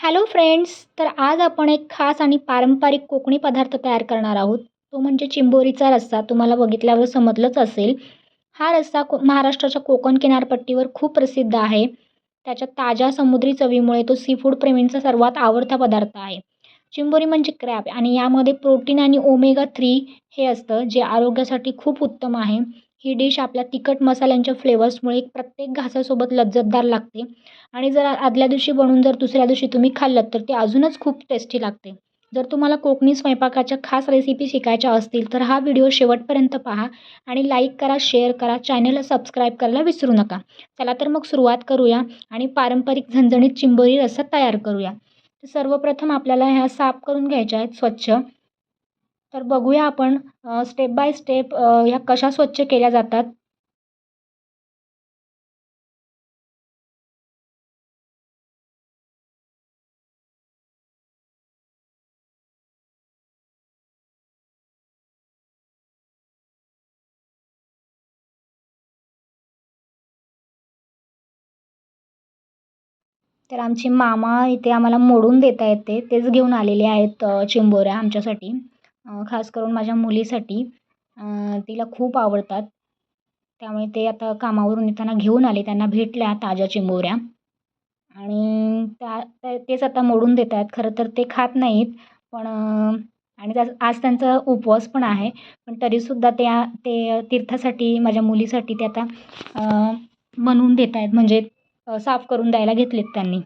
Hello friends तर आज आपण एक खास आणि पारंपरिक कोकणी पदार्थ तयार करणार आहोत. तो म्हणजे चिंबोरीचा रस्सा. तुम्हाला बघितल्यावर समजलंच असेल. हा रस्सा को महाराष्ट्राच्या कोकण किनारपट्टीवर खूप प्रसिद्ध आहे. त्याच्या ताज्या समुद्री चवीमुळे तो सी फूड प्रेमींचा सर्वात आवडता पदार्थ आहे. चिंबोरी म्हणजे क्रॅप आणि यामध्ये प्रोटीन आणि ओमेगा थ्री हे असतं जे आरोग्यासाठी खूप उत्तम आहे. ही डिश आपल्या तिखट मसाल्यांच्या फ्लेवर्समुळे प्रत्येक घासासोबत लज्जतदार लागते. आणि जर आदल्या दिवशी बनवून जर दुसऱ्या दिवशी तुम्ही खाल्लं तर ते अजूनच खूप टेस्टी लागते. जर तुम्हाला कोकणी स्वयंपाकाच्या खास रेसिपी शिकायच्या असतील तर हा व्हिडिओ शेवटपर्यंत पहा आणि लाईक करा शेअर करा चॅनलला सबस्क्राईब करायला विसरू नका. चला तर मग सुरुवात करूया आणि पारंपरिक झणझणीत चिंबोरी रस्सा तयार करूया. सर्वप्रथम आपल्याला ह्या साफ करून घ्यायच्या आहेत स्वच्छ. तर बघूया आपण स्टेप बाय स्टेप ह्या कशा स्वच्छ केल्या जातात. तर आमची मामा इथे आम्हाला मोडून देता येते. तेच घेऊन आलेले आहेत चिंबोऱ्या आमच्यासाठी. खास करून माझ्या मुलीसाठी तिला खूप आवडतात. त्यामुळे ते आता कामावरून येताना घेऊन आले. त्यांना भेटल्या ताज्या चिंबोऱ्या. आणि त्या तेच आता मोडून देत आहेत खरं तर ते खात नाहीत. पण आणि त्या आज त्यांचा उपवास पण आहे. पण तरीसुद्धा त्या ते तीर्थासाठी माझ्या मुलीसाठी ते आता बनवून देत आहेत म्हणजे साफ करून द्यायला घेतलेत त्यांनी.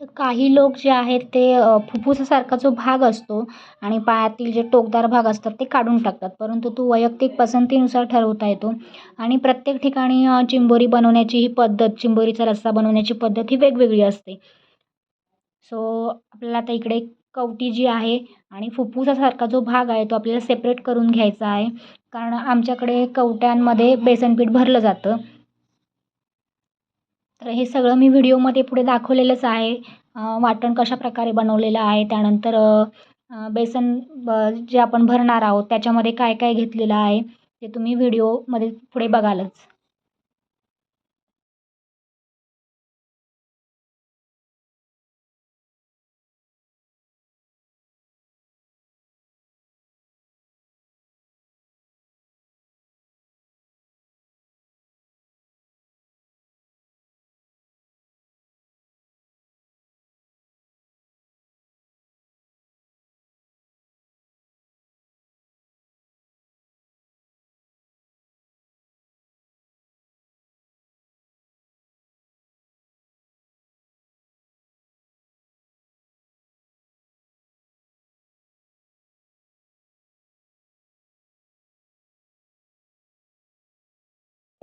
तर काही लोक जे आहेत ते फुफ्फुसासारखा जो भाग असतो आणि पायातील जे टोकदार भाग असतात ते काढून टाकतात. परंतु तो वैयक्तिक पसंतीनुसार ठरवता येतो. आणि प्रत्येक ठिकाणी चिंबोरी बनवण्याची ही पद्धत चिंबोरीचा रस्सा बनवण्याची पद्धत ही वेगवेगळी असते. सो आपल्याला आता इकडे कवटी जी आहे आणि फुफ्फुसासारखा जो भाग आहे तो आपल्याला सेपरेट करून घ्यायचा आहे. कारण आमच्याकडे कवट्यांमध्ये बेसनपीठ भरलं जातं. तर हे सगळं मी व्हिडिओमध्ये पुढे दाखवलेलंच आहे. वाटण कशाप्रकारे बनवलेलं आहे त्यानंतर बेसन ब जे आपण भरणार आहोत त्याच्यामध्ये काय काय घेतलेलं आहे ते तुम्ही व्हिडिओमध्ये पुढे बघालच.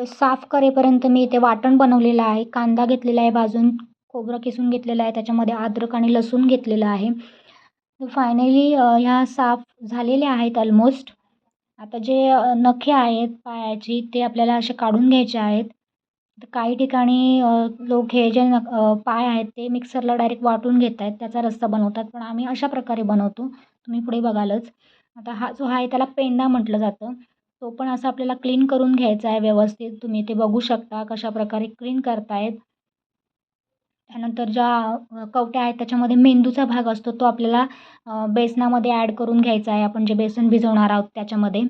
साफ करेपर्यंत मी इथे वाटण बनवलेलं आहे. कांदा घेतलेला आहे भाजून खोबरं किसून घेतलेलं आहे. त्याच्यामध्ये अद्रक आणि लसूण घेतलेलं आहे. फायनली ह्या साफ झालेल्या आहेत ऑलमोस्ट आता जे नखे आहेत पायाची ते आपल्याला असे काढून घ्यायचे आहेत. तर काही ठिकाणी लोक हे जे न पाय आहेत ते मिक्सरला डायरेक्ट वाटून घेत आहेत. त्याचा रस्सा बनवतात. पण आम्ही अशा प्रकारे बनवतो. तुम्ही पुढे बघालच. आता हा जो आहे त्याला पेंडा म्हटलं जातं. तो पण असा आपल्याला क्लीन करून घ्यायचा आहे व्यवस्थित. तुम्ही ते बघू शकता कशा प्रकारे क्लीन करतायत. त्यानंतर ज्या कवट्या आहेत त्याच्यामध्ये मेंदूचा भाग असतो तो आपल्याला बेसनामध्ये ॲड करून घ्यायचा आहे. आपण जे बेसन भिजवणार आहोत त्याच्यामध्ये.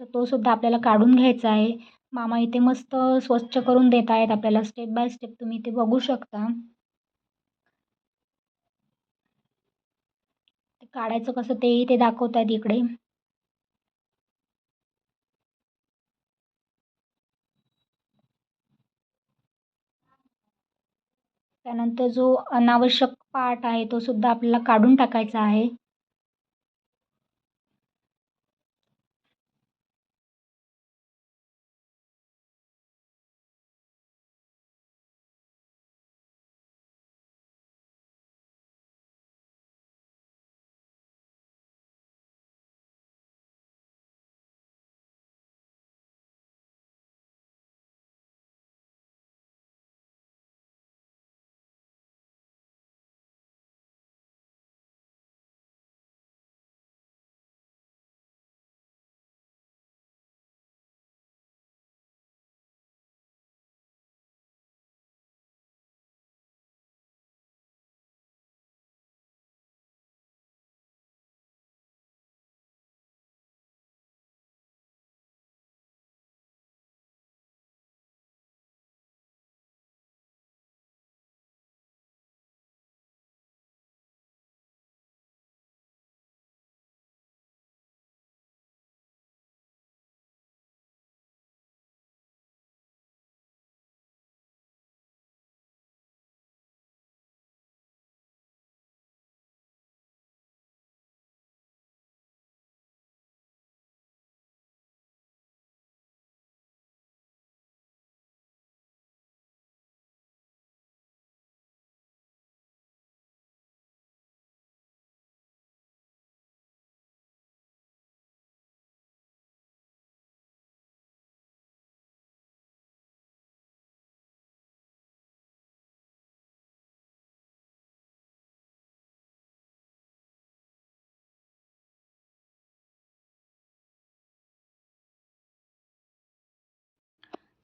तर तो सुद्धा आपल्याला काढून घ्यायचा आहे. मामा इथे मस्त स्वच्छ करून देत आहेत आपल्याला स्टेप बाय स्टेप तुम्ही ते बघू शकता. ते काढायचं कसं तेही ते दाखवत आहेत इकडे. त्यानंतर जो अनावश्यक पार्ट आहे तो सुद्धा आपल्याला काढून टाकायचा आहे.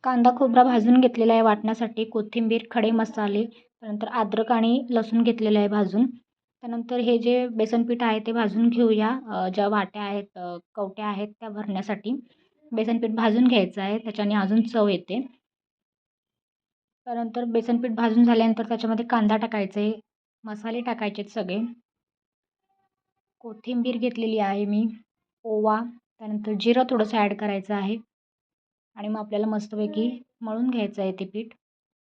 कांदा खोबरा भाजून घेतलेला आहे वाटण्यासाठी. कोथिंबीर खडे मसाले त्यानंतर अद्रक आणि लसूण घेतलेलं आहे भाजून. त्यानंतर हे जे बेसनपीठ आहे ते भाजून घेऊया. ज्या वाट्या आहेत कवट्या आहेत त्या भरण्यासाठी बेसनपीठ भाजून घ्यायचं आहे. त्याच्याने अजून चव येते. त्यानंतर बेसनपीठ भाजून झाल्यानंतर त्याच्यामध्ये कांदा टाकायचा आहे. मसाले टाकायचे आहेत सगळे. कोथिंबीर घेतलेली आहे मी. ओवा त्यानंतर जिरं थोडंसं ॲड करायचं आहे. आणि मग आपल्याला मस्तपैकी मळून घ्यायचं आहे ते पीठ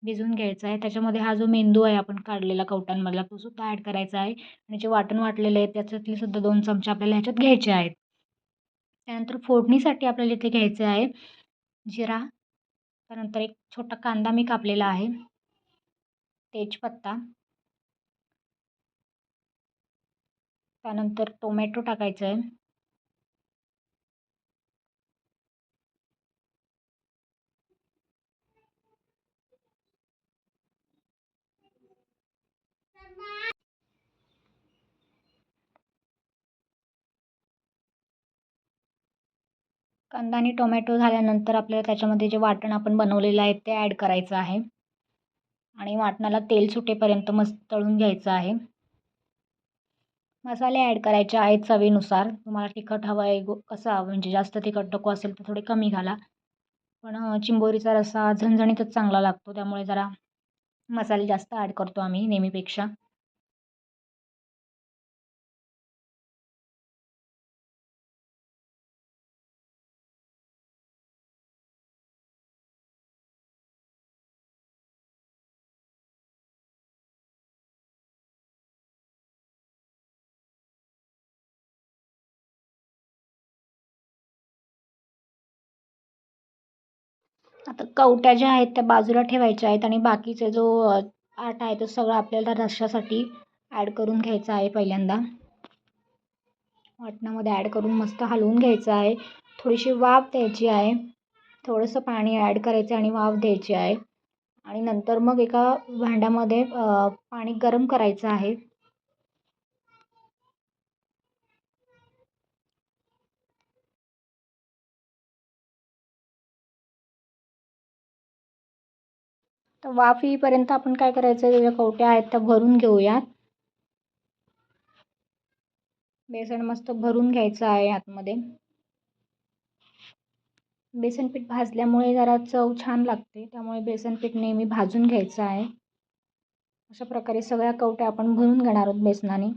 भिजवून घ्यायचं आहे. त्याच्यामध्ये हा जो मेंदू आहे आपण काढलेला कवटांमधला तो सुद्धा ॲड करायचा आहे. आणि जे वाटण वाटलेलं आहे त्याच्यातले सुद्धा दोन चमचे आपल्याला ह्याच्यात घ्यायचे आहेत. त्यानंतर फोडणीसाठी आपल्याला इथे घ्यायचं आहे जिरा. त्यानंतर एक छोटा कांदा मी कापलेला आहे. तेजपत्ता. त्यानंतर टोमॅटो टाकायचं आहे. कांदा आणि टोमॅटो झाल्यानंतर आपल्याला त्याच्यामध्ये जे वाटण आपण बनवलेलं आहे ते ॲड करायचं आहे. आणि वाटणाला तेल सुटेपर्यंत मस्त तळून घ्यायचं आहे. मसाले ॲड करायचे आहेत चवीनुसार. तुम्हाला तिखट हवं आहे गो कसं म्हणजे जास्त तिखट नको असेल तर थोडे कमी घाला. पण चिंबोरीचा रस्सा झणझणीतच चांगला लागतो त्यामुळे जरा मसाले जास्त ॲड करतो आम्ही नेहमीपेक्षा. आता कवट्या ज्या आहेत त्या बाजूला ठेवायच्या आहेत आणि बाकीचे जो आटा आहे तो सगळा आपल्याला रश्श्यासाठी ॲड करून घ्यायचा आहे पहिल्यांदा. वाटणामध्ये ॲड करून मस्त हलवून घ्यायचं आहे. थोडीशी वाफ द्यायची आहे. थोडंसं पाणी ॲड करायचं आणि वाफ द्यायची आहे. आणि नंतर मग एका भांड्यामध्ये पाणी गरम करायचं आहे. तर वाफ येईपर्यंत आपण काय करायचं? आहे ज्या कवट्या आहेत त्या भरून घेऊयात. बेसन मस्त भरून घ्यायचं आहे आतमध्ये. बेसन पीठ भाजल्यामुळे जरा चव छान लागते त्यामुळे बेसन पीठ नेहमी भाजून घ्यायचं आहे. अशा प्रकारे सगळ्या कवट्या आपण भरून घेणार आहोत बेसनाने.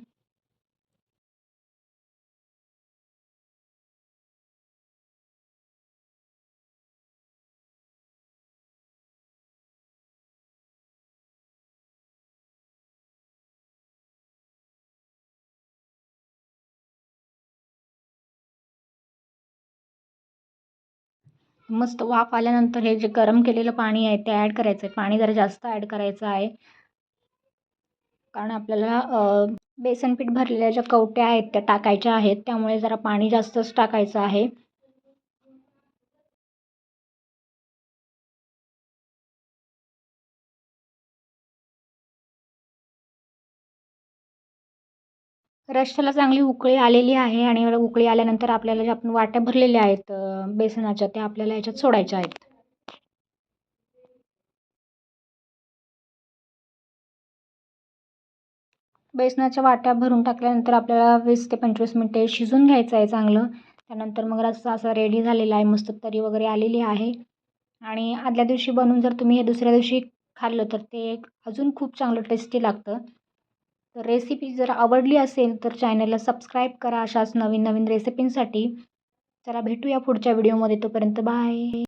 मस्त वाफ आल्यानंतर हे जे गरम केलेलं पाणी आहे ते ॲड करायचं आहे पाणी जरा जास्त ॲड करायचं आहे. कारण आपल्याला बेसन पीठ भरलेल्या ज्या कवट्या आहेत त्या टाकायच्या आहेत. त्यामुळे जरा पाणी जास्तच टाकायचं आहे. रश्श्याला चांगली उकळी आलेली आहे आणि उकळी आल्यानंतर आपल्याला ज्या आपण वाट्या भरलेल्या आहेत बेसनाच्या त्या आपल्याला याच्यात सोडायच्या आहेत. बेसनाच्या वाट्या भरून टाकल्यानंतर आपल्याला वीस ते पंचवीस मिनटे शिजून घ्यायचं आहे चांगलं. त्यानंतर मग रस्सा असा रेडी झालेला आहे मस्त तरी वगैरे आलेली आहे. आणि आदल्या दिवशी बनवून जर तुम्ही हे दुसऱ्या दिवशी खाल्लं तर ते अजून खूप चांगलं टेस्टी लागतं. तर रेसिपी जर आवडली असेल तर चॅनलला सबस्क्राईब करा अशाच नवीन नवीन रेसिपींसाठी चला भेटूया पुढच्या व्हिडिओमध्ये तोपर्यंत बाय